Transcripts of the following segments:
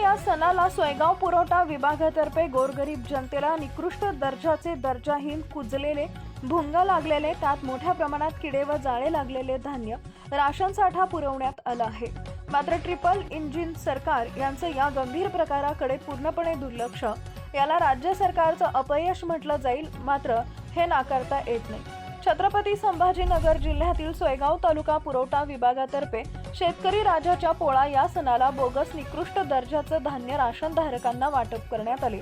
या सणाला सोयगाव पुरवठा विभागातर्फे गोरगरीब जनतेला निकृष्ट दर्जाचे दर्जाहीन कुजलेले भुंगा लागलेले त्यात मोठ्या प्रमाणात किडे व जाळे लागलेले धान्य राशन साठा पुरवण्यात आला आहे. मात्र ट्रिपल इंजिन सरकार यांचं या गंभीर प्रकाराकडे पूर्णपणे दुर्लक्ष. याला राज्य सरकारचं अपयश म्हटलं जाईल मात्र हे नाकारता येत नाही. छत्रपती संभाजीनगर जिल्ह्यातील सोयगाव तालुका पुरवठा विभागातर्फे शेतकरी राजाच्या पोळा या सणाला बोगस निकृष्ट दर्जाचं धान्य राशनधारकांना वाटप करण्यात आले.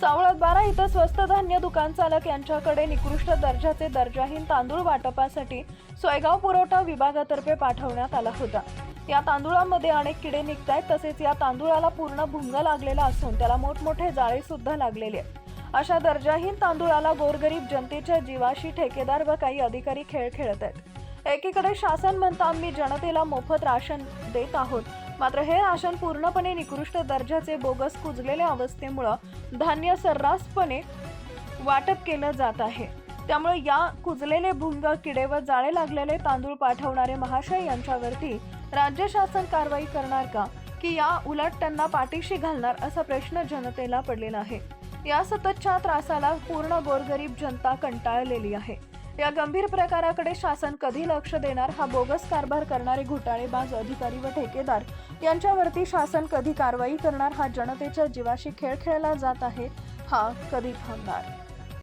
सावळत बारा इथं स्वस्त धान्य दुकान चालक यांच्याकडे निकृष्ट दर्जाचे दर्जाहीन तांदूळ वाटपासाठी सोयगाव पुरवठा विभागातर्फे पाठवण्यात आला होता. या तांदूळामध्ये अनेक किडे निघत आहेत तसेच या तांदूळाला पूर्ण भुंग लागलेला असून त्याला मोठमोठे जाळे सुद्धा लागलेले आहेत. अशा दर्जाहीन तांदूळाला गोरगरीब जनतेच्या जीवाशी ठेकेदार व काही अधिकारी खेळ खेळत आहेत. एकीकडे शासन म्हणतं आम्ही जनतेला मोफत राशन देत आहोत. मात्र हे राशन पूर्णपणे निकृष्ट दर्जाचे बोगस कुजलेल्या अवस्थेमुळं धान्य सर्रासपणे वाटप केलं जात आहे. त्यामुळे या कुजलेले भुंग किडे व जाळे लागलेले तांदूळ पाठवणारे महाशय यांच्यावरती राज्य शासन कारवाई करणार का? की या उलट त्यांना पाठीशी घालणार? असा प्रश्न जनतेला पडलेला आहे. या सततच्या त्रासाला पूर्ण गोरगरीब जनता कंटाळलेली आहे. या गंभीर प्रकाराकडे शासन कधी लक्ष देणार हा बोगस कारभार करणारे घोटाळेबाज अधिकारी व ठेकेदार यांच्यावरती शासन कधी कारवाई करणार हा जनतेच्या जीवाशी खेळ खेळला जात आहे हा कधी थांबणार?